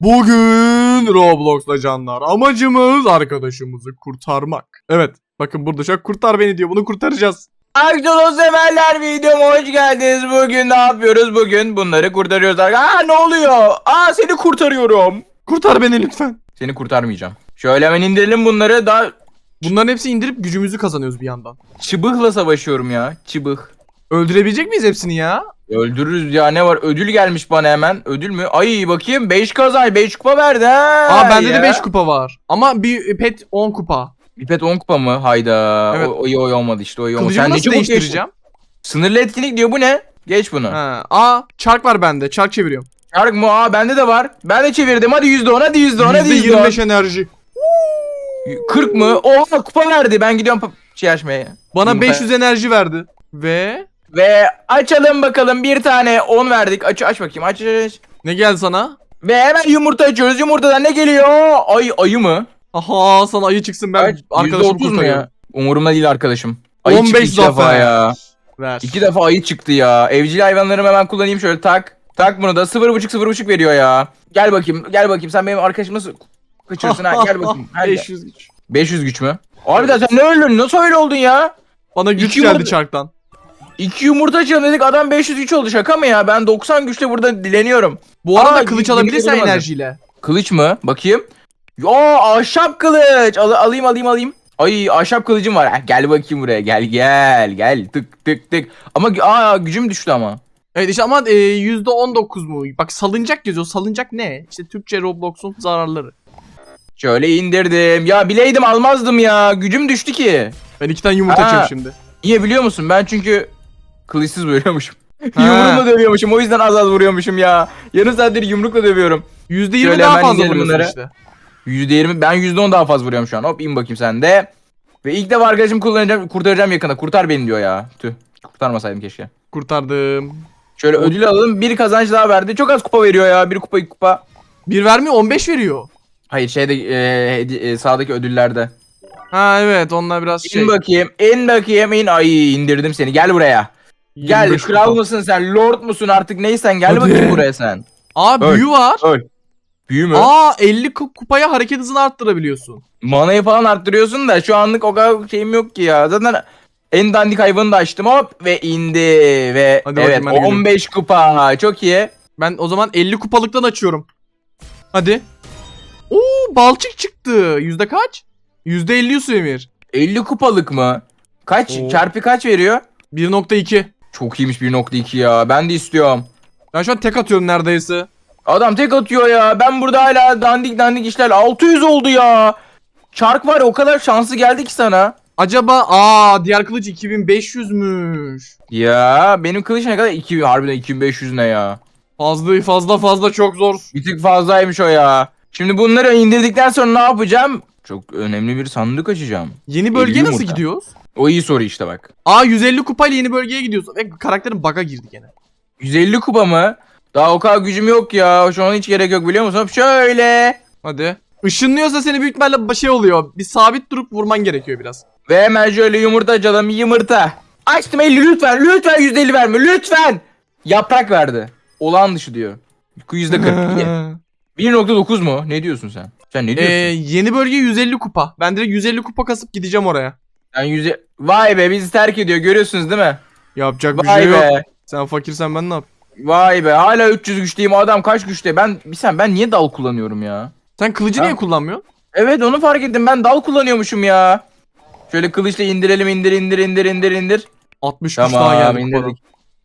Bugün Roblox'ta canlar. Amacımız arkadaşımızı kurtarmak. Evet. Bakın burada şu kurtar beni diyor. Bunu kurtaracağız. Aksiyonu severler videoma hoş geldiniz. Bugün ne yapıyoruz? Bugün bunları kurtarıyoruz. Aa ne oluyor? Aa seni kurtarıyorum. Kurtar beni lütfen. Seni kurtarmayacağım. Şöyle hemen indirelim bunları. Daha Bunların hepsini indirip gücümüzü kazanıyoruz bir yandan. çıbıkla savaşıyorum ya. Çıbık. Öldürebilecek miyiz hepsini ya? Öldürürüz ya ne var? Ödül gelmiş bana hemen. Ödül mü? Ay bakayım 5 kazan 5 kupa verdi ha. Aa bende ya. de 5 kupa var. Ama bir pet 10 kupa. Pipet 10 kupa mı? Hayda. Evet. O, o iyi olmadı işte o iyi olmadı. Kılıcımı Sen nasıl değiştireceğim? Sınırlı etkinlik diyor bu ne? Geç bunu. Ha. Aa çark var bende. Çark çeviriyorum. Çark mı? Aa bende de var. Ben de çevirdim. Hadi %10 hadi %10 hadi %10. %25 enerji. 40 mı? Oha kupa verdi. Ben gidiyorum şey açmaya. Bana Yumurta. 500 enerji verdi. Ve Ve açalım bakalım bir tane 10 verdik. Aç aç bakayım aç aç aç. ne geldi sana? Ve hemen yumurta açıyoruz. Yumurtadan ne geliyor? Ay ayı mı? Aha sana ayı çıksın ben Kaç? arkadaşımı %30 mu kurtarıyorum. ya? Umurumda değil arkadaşım. Ayı 15 çıktı iki defa zafer. ya. Ver. İki defa ayı çıktı ya. Evcil hayvanlarımı hemen kullanayım şöyle tak. Tak bunu da 0.5 0.5 veriyor ya. Gel bakayım gel bakayım sen benim arkadaşımı nasıl kaçırırsın ha gel bakayım. Hadi. 500 güç. 500 güç mü? Harbiden sen ne öldün? Nasıl öyle oldun ya? Bana güç İki geldi yumurta- çarktan. İki yumurta açalım dedik adam 500 güç oldu şaka mı ya? Ben 90 güçle burada dileniyorum. Bu arada Aa, kılıç alabilirsen enerjiyle. Kılıç mı? Bakayım. Ya ahşap kılıç. Al- alayım alayım alayım. Ay ahşap kılıcım var. Ha, gel bakayım buraya. Gel gel gel. Tık tık tık. Ama aa gücüm düştü ama. Evet işte ama e, %19 mu? Bak salıncak yazıyor. Salıncak ne? İşte Türkçe Roblox'un zararları. Şöyle indirdim. Ya bileydim almazdım ya. Gücüm düştü ki. Ben iki tane yumurta açıyorum şimdi. Niye biliyor musun? Ben çünkü kılıçsız vuruyormuşum. Yumrukla dövüyormuşum. O yüzden az az vuruyormuşum ya. Yarım saattir yumrukla dövüyorum. %20 Şöyle daha fazla vuruyorsun işte. %20 ben %10 daha fazla vuruyorum şu an. Hop in bakayım sen de. Ve ilk defa arkadaşım kullanacağım, kurtaracağım yakında. Kurtar beni diyor ya. Tüh. Kurtarmasaydım keşke. Kurtardım. Şöyle ödül alalım. Bir kazanç daha verdi. Çok az kupa veriyor ya. Bir kupa iki kupa. Bir vermiyor 15 veriyor. Hayır şeyde e, e, sağdaki ödüllerde. Ha evet onlar biraz şey. İn bakayım. in bakayım. in. Ay indirdim seni. Gel buraya. Gel 25 kral kupa. mısın sen? Lord musun artık neysen gel Hadi. bakayım buraya sen. Aa Öl. büyü var. Öl. Büyü mü? Aa 50 ku- kupaya hareket hızını arttırabiliyorsun. Manayı falan arttırıyorsun da şu anlık o kadar şeyim yok ki ya. Zaten en dandik hayvanı da açtım hop ve indi ve Hadi evet bakayım, hadi 15 kupa çok iyi. Ben o zaman 50 kupalıktan açıyorum. Hadi. Oo balçık çıktı. Yüzde kaç? Yüzde 50 Yusuf Emir. 50 kupalık mı? Kaç Oo. çarpı kaç veriyor? 1.2. Çok iyiymiş 1.2 ya. Ben de istiyorum. Ben şu an tek atıyorum neredeyse. Adam tek atıyor ya. Ben burada hala dandik dandik işler 600 oldu ya. Çark var ya, o kadar şanslı geldi ki sana. Acaba aa diğer kılıç 2500'müş. Ya benim kılıç ne kadar? 2 harbiden 2500 ne ya? Fazla fazla fazla çok zor. Bir tık fazlaymış o ya. Şimdi bunları indirdikten sonra ne yapacağım? Çok önemli bir sandık açacağım. Yeni bölgeye 50 nasıl yumurta. gidiyoruz? O iyi soru işte bak. Aa 150 kupayla yeni bölgeye gidiyoruz. Ve karakterin bug'a girdi gene. 150 kupa mı? Daha o kadar gücüm yok ya. Şu an hiç gerek yok biliyor musun? Hop şöyle. Hadi. Işınlıyorsa seni büyük ihtimalle şey oluyor. Bir sabit durup vurman gerekiyor biraz. Ve hemen şöyle yumurta açalım. Yumurta. Açtım 50 lütfen. Lütfen 150 verme. Lütfen. Yaprak verdi. Olağan dışı diyor. %40. 1.9 mu? Ne diyorsun sen? Sen ne Ee, diyorsun? yeni bölge 150 kupa. Ben direkt 150 kupa kasıp gideceğim oraya. Sen yüze... Vay be bizi terk ediyor. Görüyorsunuz değil mi? Yapacak bir Vay şey yok. be. Sen fakirsen ben ne yap? Vay be. Hala 300 güçlüyüm. Adam kaç güçte? Ben bir sen ben niye dal kullanıyorum ya? Sen kılıcı Ha? niye kullanmıyorsun? Evet onu fark ettim. Ben dal kullanıyormuşum ya. Şöyle kılıçla indirelim indir indir indir indir indir. 60 güç daha Tamam geldi kupadan. indirdik.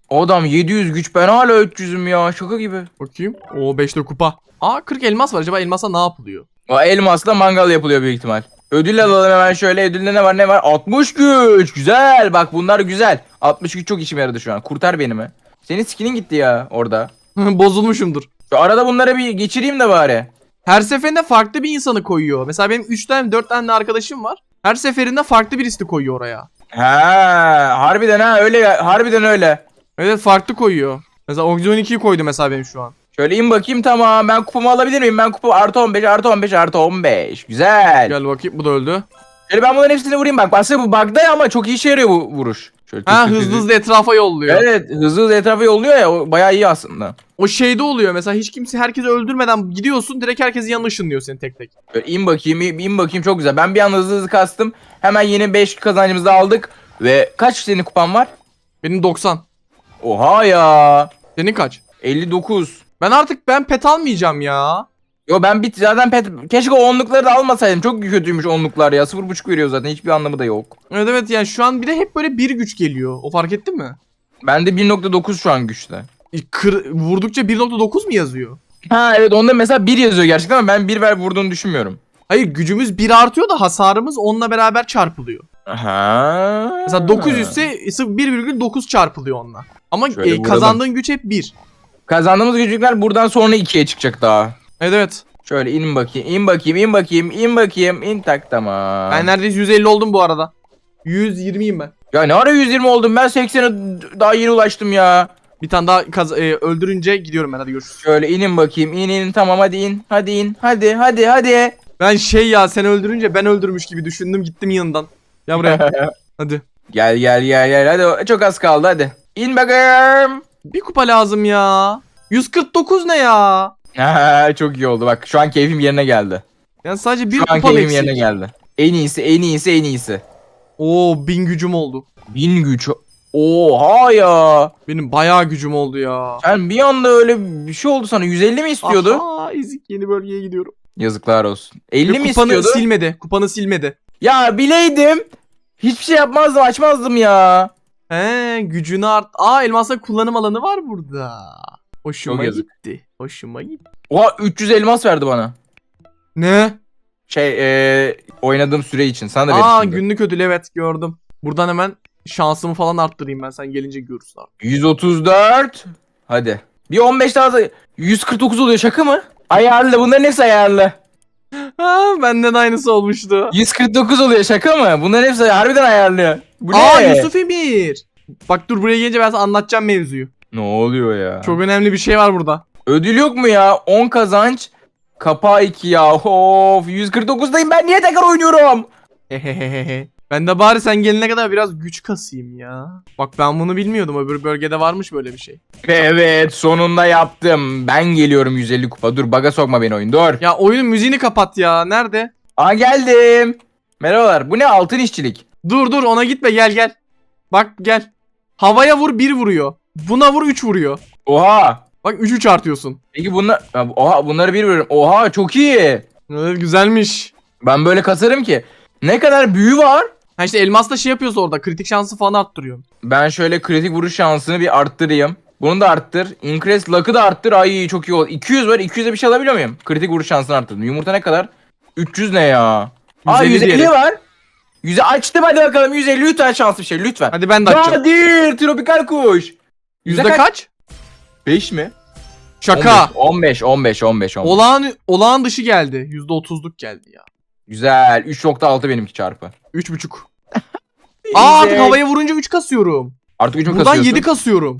O adam 700 güç ben hala 300'üm ya şaka gibi. Bakayım. Oo 5'te kupa. Aa 40 elmas var. Acaba elmasa ne yapılıyor? O elmasla mangal yapılıyor büyük ihtimal. Ödül alalım hemen şöyle. Ödülde ne var ne var? 60 güç. Güzel. Bak bunlar güzel. 60 güç çok işime yaradı şu an. Kurtar beni mi? Senin skinin gitti ya orada. Bozulmuşumdur. Şu arada bunları bir geçireyim de bari. Her seferinde farklı bir insanı koyuyor. Mesela benim 3 tane 4 tane arkadaşım var. Her seferinde farklı birisi koyuyor oraya. Ha, harbiden ha öyle ya. Harbiden öyle. Evet farklı koyuyor. Mesela Oxygen 2'yi koydu mesela benim şu an. Şöyle in bakayım tamam. Ben kupamı alabilir miyim? Ben kupa artı 15 artı 15 artı 15. Güzel. Gel bakayım bu da öldü. Şöyle ben bunların hepsini vurayım bak. Aslında bu bug'da ama çok iyi işe yarıyor bu vuruş. Şöyle Ha tık tık hızlı tık. hızlı etrafa yolluyor. Evet hızlı hızlı etrafa yolluyor ya o bayağı iyi aslında. O şeyde oluyor mesela hiç kimse herkesi öldürmeden gidiyorsun direkt herkesin yanına ışınlıyor seni tek tek. Böyle in bakayım in, in bakayım çok güzel. Ben bir anda hızlı hızlı kastım. Hemen yeni 5 kazancımızı aldık. Ve kaç senin kupan var? Benim 90. Oha ya. Senin kaç? 59. Ben artık ben pet almayacağım ya. Yo ben bit zaten pet keşke onlukları da almasaydım. Çok kötüymüş onluklar ya. 0.5 veriyor zaten. Hiçbir anlamı da yok. Evet evet yani şu an bir de hep böyle bir güç geliyor. O fark ettin mi? Bende 1.9 şu an güçte. Kır, vurdukça 1.9 mu yazıyor? Ha evet onda mesela 1 yazıyor gerçekten ama ben 1 ver vurduğunu düşünmüyorum. Hayır gücümüz 1 artıyor da hasarımız onunla beraber çarpılıyor. Aha. Mesela 900 ise ise 1,9 çarpılıyor onunla. Ama Şöyle e, vuralım. kazandığın güç hep 1. Kazandığımız gücükler buradan sonra 2'ye çıkacak daha. Evet evet. Şöyle in bakayım, in bakayım, in bakayım, in bakayım, in tak tamam. Ben neredeyse 150 oldum bu arada. 120'yim ben. Ya ne ara 120 oldum ben 80'e daha yeni ulaştım ya. Bir tane daha kaz- e, öldürünce gidiyorum ben hadi görüşürüz. Şöyle inin bakayım, in in tamam hadi in, hadi in, hadi hadi hadi. Ben şey ya sen öldürünce ben öldürmüş gibi düşündüm gittim yanından. Ya buraya. hadi. Gel gel gel gel hadi çok az kaldı hadi. İn bakayım. Bir kupa lazım ya. 149 ne ya? Ha, çok iyi oldu bak şu an keyfim yerine geldi. Yani sadece bir Şu an kupa keyfim eksik. yerine geldi. En iyisi, en iyisi, en iyisi. Oo bin gücüm oldu. Bin güç. Oha ya. Benim bayağı gücüm oldu ya. Sen bir anda öyle bir şey oldu sana 150 mi istiyordu? Aha ezik yeni bölgeye gidiyorum. Yazıklar olsun. 50 mi kupanı istiyordu? silmedi. Kupanı silmedi. Ya bileydim. Hiçbir şey yapmazdım açmazdım ya. He gücünü art. Aa elmasla kullanım alanı var burada. Hoşuma Çok yazık. gitti. Hoşuma gitti. Oha 300 elmas verdi bana. Ne? Şey eee oynadığım süre için. Sana da verir Aa şimdi. günlük ödül evet gördüm. Buradan hemen şansımı falan arttırayım ben sen gelince görürsün artık. 134. Hadi. Bir 15 daha da 149 oluyor şaka mı? Ayarlı bunların hepsi ayarlı. Ha benden aynısı olmuştu. 149 oluyor şaka mı? Bunların hepsi harbiden ayarlı. Bu ne? Aa Yusuf Emir. Bak dur buraya gelince ben sana anlatacağım mevzuyu. Ne oluyor ya? Çok önemli bir şey var burada. Ödül yok mu ya? 10 kazanç. Kapağı 2 ya. Of 149'dayım ben niye tekrar oynuyorum? Hehehehe. Ben de bari sen gelene kadar biraz güç kasayım ya. Bak ben bunu bilmiyordum öbür bölgede varmış böyle bir şey. Evet sonunda yaptım. Ben geliyorum 150 kupa. Dur baga sokma beni oyun dur. Ya oyunun müziğini kapat ya. Nerede? Aa geldim. Merhabalar. Bu ne altın işçilik? Dur dur ona gitme gel gel. Bak gel. Havaya vur 1 vuruyor. Buna vur 3 vuruyor. Oha. Bak 3 3 artıyorsun. Peki bunlar Ha, oha bunları bir veriyorum. Oha çok iyi. Evet, güzelmiş. Ben böyle kasarım ki. Ne kadar büyü var? Ha işte elmasla şey yapıyorsa orada kritik şansı falan arttırıyor. Ben şöyle kritik vuruş şansını bir arttırayım. Bunu da arttır. Increase luck'ı da arttır. Ay çok iyi oldu. 200 var. 200'e bir şey alabiliyor muyum? Kritik vuruş şansını arttırdım. Yumurta ne kadar? 300 ne ya? Aa 150 150 diyelim. var. 100'e açtım hadi bakalım 150 lütfen şanslı bir şey lütfen. Hadi ben de açacağım. Nadir tropikal kuş. Yüzde kaç? 5 mi? Şaka. 15 15 15 15. Olağan, olağan dışı geldi. Yüzde otuzluk geldi ya. Güzel. 3.6 benimki çarpı. Üç buçuk. Aa artık havaya vurunca 3 kasıyorum. Artık 3 mü Buradan kasıyorsun? 7 kasıyorum.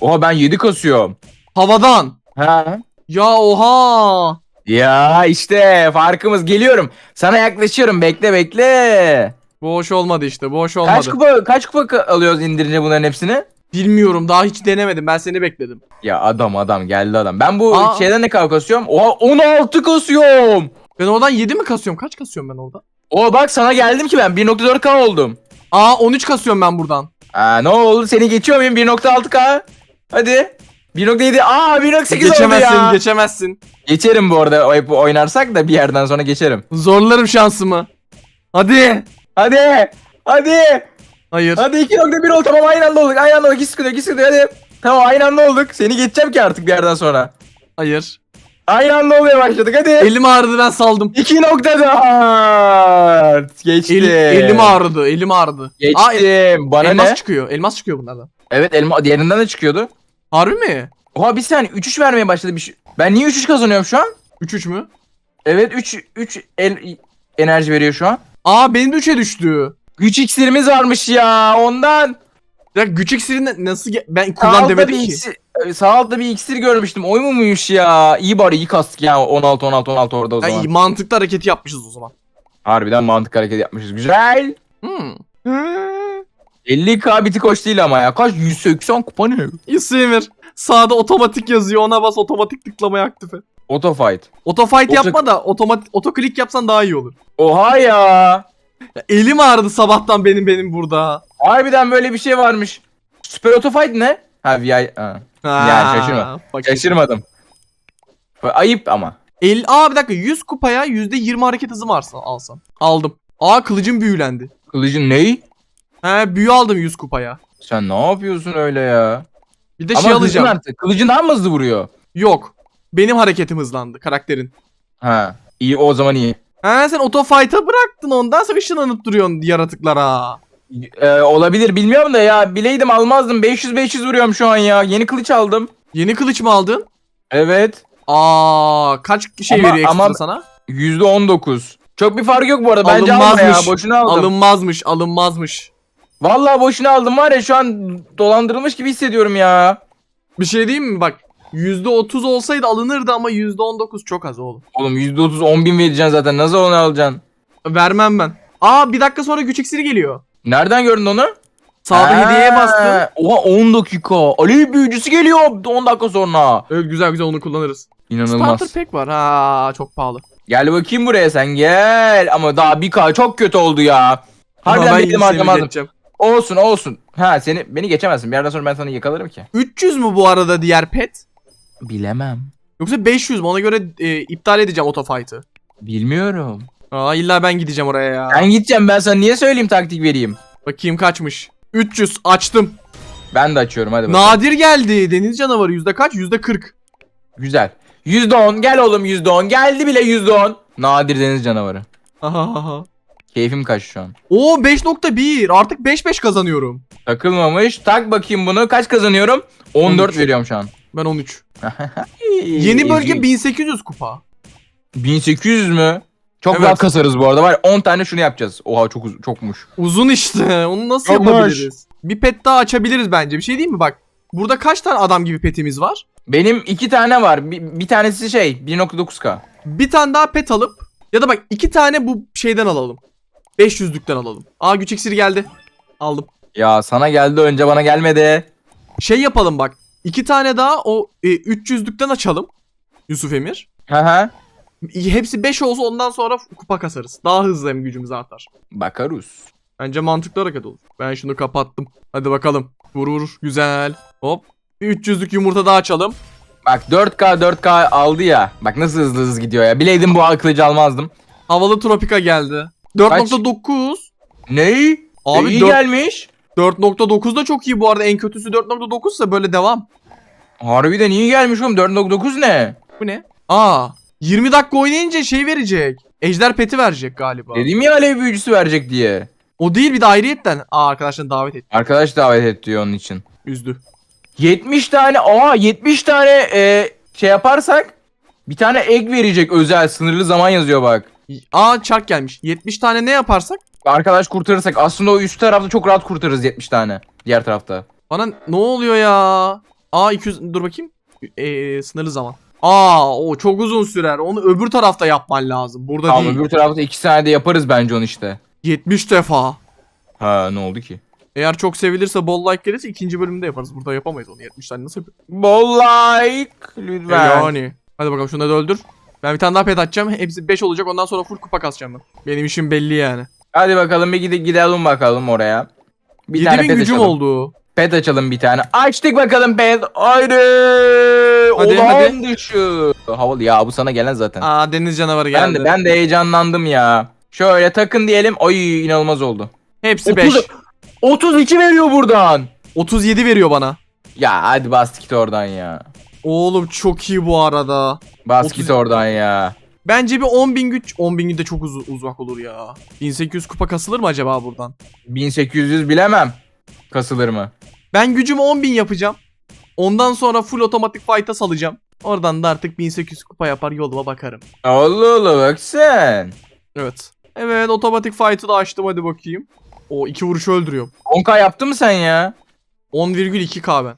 Oha ben 7 kasıyorum. Havadan. Ha. Ya oha. Ya işte farkımız geliyorum. Sana yaklaşıyorum bekle bekle. Bu hoş olmadı işte. Bu hoş olmadı. Kaç kupa kaç kupa ka- alıyoruz indirince bunların hepsini? Bilmiyorum daha hiç denemedim. Ben seni bekledim. Ya adam adam geldi adam. Ben bu Aa. şeyden ne kadar kasıyorum? Oha 16 kasıyorum. Ben oradan 7 mi kasıyorum? Kaç kasıyorum ben orada? Oha bak sana geldim ki ben 1.4k oldum. Aa 13 kasıyorum ben buradan. Aa ne oldu seni geçiyor muyum 1.6k? Hadi. 1.7 aa 1.8 oldu geçemezsin, ya. geçemezsin. Geçerim bu arada o- oynarsak da bir yerden sonra geçerim. Zorlarım şansımı. Hadi. Hadi. Hadi. Hayır. Hadi 2.1 oldu tamam aynı anda olduk. Aynı anda olduk. Hiç sıkıntı yok. Sıkıntı yok. Hadi. Tamam aynı anda olduk. Seni geçeceğim ki artık bir yerden sonra. Hayır. Aynı anda olmaya başladık. Hadi. Elim ağrıdı ben saldım. 2.4. Geçtim. El, elim ağrıdı. Elim ağrıdı. Geçtim. Aa, el- Bana elmas ne? çıkıyor. Elmas çıkıyor bunlardan. Evet elma diğerinden de çıkıyordu. Harbi mi? Oha bir saniye 3-3 vermeye başladı. Bir şey. Ben niye 3-3 kazanıyorum şu an? 3-3 mü? Evet 3 3 el enerji veriyor şu an. Aa benim de 3'e düştü. Güç iksirimiz varmış ya ondan. Ya güç iksirini nasıl ge- ben kullan demedim bir ki. iksir, sağ altta bir iksir görmüştüm. Oy muymuş ya? İyi bari iyi kastık ya 16 16 16 orada o zaman. iyi, mantıklı hareketi yapmışız o zaman. Harbiden mantık hareket yapmışız. Güzel. Hmm. 50k biti koş değil ama ya. Kaç? 180 kupa ne? İsmir. Sağda otomatik yazıyor. Ona bas otomatik tıklamayı aktif et. Auto fight. Otofight Oto- yapma da otomatik otoklik yapsan daha iyi olur. Oha ya. Ya elim ağrıdı sabahtan benim benim burada. Harbiden böyle bir şey varmış. Süper auto fight ne? Ha VI. Ha. Yani şaşırma. Şaşırmadım. Ayıp ama. El, aa bir dakika 100 kupaya %20 hareket hızı varsa alsam. Aldım. Aa kılıcım büyülendi. Kılıcın neyi? He büyü aldım 100 kupaya. Sen ne yapıyorsun öyle ya? Bir de şey hızın alacağım. arttı. Kılıcın daha mı hızlı vuruyor? Yok. Benim hareketim hızlandı karakterin. Ha. İyi o zaman iyi. He sen otofight'a bıraktın ondan sonra ışınlanıp duruyorsun yaratıklara. Ee, olabilir bilmiyorum da ya bileydim almazdım 500-500 vuruyorum şu an ya yeni kılıç aldım. Yeni kılıç mı aldın? Evet Aa kaç şey Ama- veriyor ekstra ama- sana? %19. Çok bir fark yok bu arada bence alma ya Alınmazmış. boşuna aldım. Alınmazmış alınmazmış. Vallahi boşuna aldım var ya şu an dolandırılmış gibi hissediyorum ya. Bir şey diyeyim mi bak %30 olsaydı alınırdı ama %19 çok az oğlum. Oğlum %30 10 bin vereceksin zaten nasıl onu alacaksın? Vermem ben. Aa bir dakika sonra güç iksiri geliyor. Nereden gördün onu? Sağda Ha, hediyeye bastım. Oha 10 dakika. Alev büyücüsü geliyor 10 dakika sonra. Evet güzel güzel onu kullanırız. İnanılmaz. Starter pack var. Ha çok pahalı. Gel bakayım buraya sen gel. Ama daha bir k çok kötü oldu ya. Harbiden benim harcamazdım. geçeceğim. Olsun olsun. Ha seni beni geçemezsin. Bir yerden sonra ben sana yakalarım ki. 300 mü bu arada diğer pet? Bilemem. Yoksa 500 mü? Ona göre e, iptal edeceğim otofight'ı. Bilmiyorum. Aa illa ben gideceğim oraya ya. Ben gideceğim ben sana niye söyleyeyim taktik vereyim. Bakayım kaçmış. 300 açtım. Ben de açıyorum hadi bakalım. Nadir geldi. Deniz canavarı yüzde kaç? Yüzde 40. Güzel. %10 gel oğlum %10 geldi bile %10. Nadir deniz canavarı. Ahahaha. Keyfim kaç şu an. Oo 5.1. Artık 5-5 kazanıyorum. Takılmamış. Tak bakayım bunu. Kaç kazanıyorum? 14 13. veriyorum şu an. Ben 13. Yeni bölge 1800 kupa. 1800 mü? Çok Evet. rahat kasarız bu arada var. ya, 10 tane şunu yapacağız. Oha çok uz- çokmuş. Uzun işte. Onu nasıl Çokmuş. yapabiliriz? Bir pet daha açabiliriz bence. Bir şey diyeyim mi bak. Burada kaç tane adam gibi petimiz var? Benim iki tane var. Bir, bir tanesi şey 1.9k. Bir tane daha pet alıp ya da bak iki tane bu şeyden alalım. 500'lükten alalım. Aa güç iksiri geldi. Aldım. Ya sana geldi önce bana gelmedi. Şey yapalım bak. iki tane daha o e, 300'lükten açalım. Yusuf Emir. Hı hı. Hepsi 5 olsa ondan sonra kupa kasarız. Daha hızlı hem gücümüz artar. Bakarız. Bence mantıklı hareket olur. Ben şunu kapattım. Hadi bakalım. Vur vur. Güzel. Hop. Bir 300'lük yumurta daha açalım. Bak 4k 4k aldı ya. Bak nasıl hızlı hızlı gidiyor ya. Bileydim bu kılıcı almazdım. Havalı tropika geldi. 4.9. Ney? Abi iyi dört- gelmiş. 4.9 da çok iyi bu arada. En kötüsü 4.9 ise böyle devam. Harbiden iyi gelmiş oğlum. 4.9 ne? Bu ne? Aa. 20 dakika oynayınca şey verecek. Ejder peti verecek galiba. Dedim ya alev büyücüsü verecek diye. O değil bir de ayrıyetten. Aa arkadaşlar davet et. Arkadaş davet et diyor onun için. Üzdü. 70 tane aa 70 tane e, şey yaparsak bir tane egg verecek özel sınırlı zaman yazıyor bak. Aa çark gelmiş. 70 tane ne yaparsak? Arkadaş kurtarırsak aslında o üst tarafta çok rahat kurtarırız 70 tane. Diğer tarafta. Bana ne oluyor ya? Aa 200 dur bakayım. Ee, sınırlı zaman. Aa o çok uzun sürer. Onu öbür tarafta yapman lazım. Burada Tamam değil. öbür tarafta 2 saniyede yaparız bence onu işte. 70 defa. Ha ne oldu ki? Eğer çok sevilirse bol like gelirse ikinci bölümde yaparız. Burada yapamayız onu. 70 tane nasıl yapıyoruz? Bol like lütfen. Yani. Hadi bakalım şunu da öldür. Ben bir tane daha pet atacağım. Hepsi 5 olacak. Ondan sonra full kupa kasacağım ben. Benim işim belli yani. Hadi bakalım bir gide gidelim bakalım oraya. Bir 7000 pet gücüm açalım. oldu. Pet açalım bir tane. Açtık bakalım pet. Haydi. Hadi, Olağan hadi. dışı. Havalı ya bu sana gelen zaten. Aa deniz canavarı geldi. ben de ben de heyecanlandım ya. Şöyle takın diyelim. Ay inanılmaz oldu. Hepsi 5. 30 32 veriyor buradan. 37 veriyor bana. Ya hadi bas git oradan ya. Oğlum çok iyi bu arada. Bas 30 git oradan ya. Bence bir 10.000 güç. 10.000 gün de çok uz- uzak olur ya. 1800 kupa kasılır mı acaba buradan? 1800 bilemem. Kasılır mı? Ben gücümü 10.000 yapacağım. Ondan sonra full otomatik fight'a salacağım. Oradan da artık 1800 kupa yapar yoluma bakarım. Allah Allah bak sen. Evet. Evet otomatik fight'ı da açtım hadi bakayım. O iki vuruş öldürüyorum. 10k yaptın mı sen ya? 10,2k ben.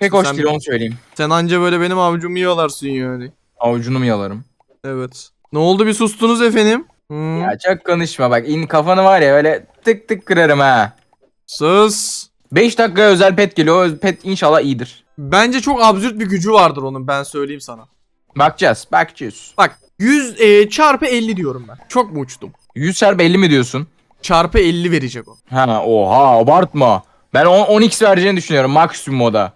Pek hoş Sen- değil onu söyleyeyim. Sen anca böyle benim avucumu yalarsın yani. Avucunu mu yalarım? Evet. Ne oldu bir sustunuz efendim? Hı. Ya çok konuşma bak. in kafanı var ya öyle tık tık kırarım ha. Sus. 5 dakikaya özel pet geliyor. O pet inşallah iyidir. Bence çok absürt bir gücü vardır onun ben söyleyeyim sana. Bakacağız. Bakacağız. Bak 100 e, çarpı 50 diyorum ben. Çok mu uçtum? 100 çarpı 50 mi diyorsun? Çarpı 50 verecek o. Ha oha abartma. Ben 10, 10x vereceğini düşünüyorum maksimum moda.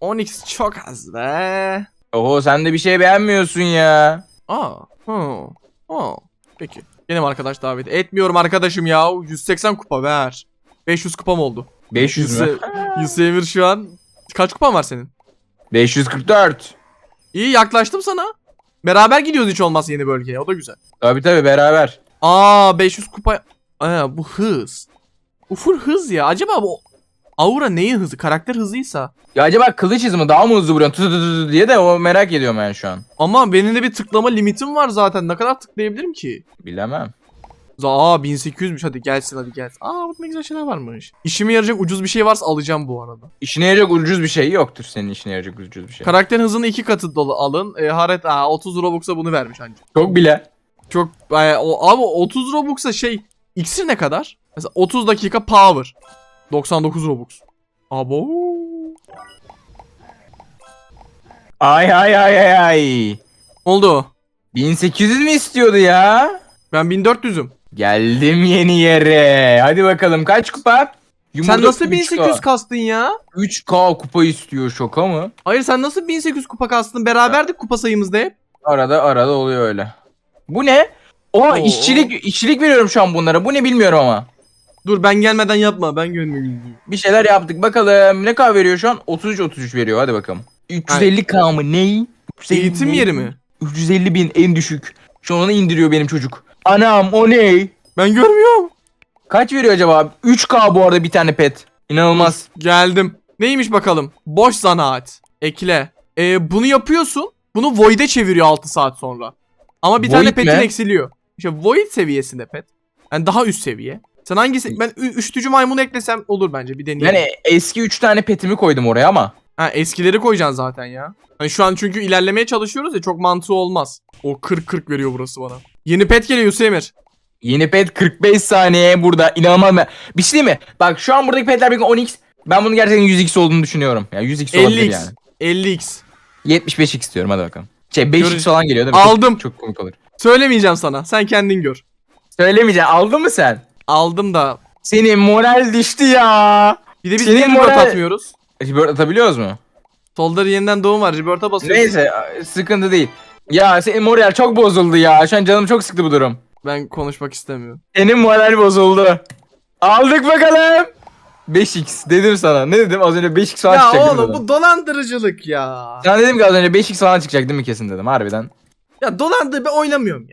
10x çok az be. Oho sen de bir şey beğenmiyorsun ya. Aa. Hı. Aa. Peki. Benim arkadaş davet etmiyorum arkadaşım ya. 180 kupa ver. 500 kupam oldu. 500 mü? Yusuf Emir şu an kaç kupan var senin? 544. İyi yaklaştım sana. Beraber gidiyoruz hiç olmazsa yeni bölgeye. O da güzel. Tabi tabi beraber. Aa 500 kupa. Aa, bu hız. Bu full hız ya. Acaba bu aura neyin hızı? Karakter hızıysa. Ya acaba kılıç hızı mı daha mı hızlı vuruyorsun tı tı diye de o merak ediyorum ben şu an. Ama benim de bir tıklama limitim var zaten. Ne kadar tıklayabilirim ki? Bilemem. Aa 1800'müş hadi gelsin hadi gelsin. Aa bak ne güzel şeyler varmış. İşime yarayacak ucuz bir şey varsa alacağım bu arada. İşine yarayacak ucuz bir şey yoktur senin işine yarayacak ucuz bir şey. Karakter hızını iki katı dolu alın. E, haret aa, 30 Robux'a bunu vermiş anca. Çok bile. Çok e, o, abi 30 Robux'a şey iksir ne kadar? Mesela 30 dakika power. 99 Robux. Abo. Ay ay ay ay ay. Oldu. 1800 mi istiyordu ya? Ben 1400'üm. Geldim yeni yere. Hadi bakalım kaç kupa? Sen nasıl 3K. 1800 kastın ya? 3K kupa istiyor şoka mı? Hayır sen nasıl 1800 kupa kastın? Beraberdik kupa sayımızda hep. Arada arada oluyor öyle. Bu ne? Oha Oo. işçilik işçilik veriyorum şu an bunlara. Bu ne bilmiyorum ama. Dur ben gelmeden yapma. Ben gönlümü Bir şeyler yaptık bakalım. Ne kadar veriyor şu an? 33 33 veriyor hadi bakalım. 350k mı ney? 350 Eğitim ne? yeri mi? 350 bin en düşük. Şu an onu indiriyor benim çocuk. Anam o ne? Ben görmüyorum. Kaç veriyor acaba? 3k bu arada bir tane pet. İnanılmaz. Geldim. Neymiş bakalım? Boş zanaat. Ekle. Ee, bunu yapıyorsun. Bunu Void'e çeviriyor 6 saat sonra. Ama bir tane Void petin mi? eksiliyor. İşte Void seviyesinde pet. Yani daha üst seviye. Sen hangisi? Ben ü- üşütücü maymunu eklesem olur bence bir deneyelim. Yani eski 3 tane petimi koydum oraya ama. Ha, eskileri koyacaksın zaten ya. Hani şu an çünkü ilerlemeye çalışıyoruz ya çok mantığı olmaz. O 40-40 veriyor burası bana. Yeni pet geliyor Hüseyin Emir. Yeni pet 45 saniye burada. İnanılmaz. ben- Bir şey değil mi? Bak şu an buradaki petler bir 10x. Ben bunun gerçekten 100x olduğunu düşünüyorum. Yani 100x olabilir 50x. yani. 50x. 75x diyorum hadi bakalım. Şey 5x Görüş- falan geliyor değil mi? Çok- Aldım. Çok, komik olur. Söylemeyeceğim sana. Sen kendin gör. Söylemeyeceğim. Aldın mı sen? Aldım da. Senin moral düştü ya. Bir de biz Senin niye rebirth moral- atmıyoruz? Rebirth atabiliyoruz mu? Solda yeniden doğum var. Rebirth'a basıyorsun. Neyse sıkıntı değil. Ya senin moral çok bozuldu ya. Şu an canım çok sıktı bu durum. Ben konuşmak istemiyorum. Senin moral bozuldu. Aldık bakalım. 5x dedim sana. Ne dedim? Az önce 5x falan ya çıkacak değil mi oğlum dedim. bu dolandırıcılık ya. Sana dedim ki az önce 5x falan çıkacak değil mi kesin dedim harbiden. Ya dolandı ben oynamıyorum ya.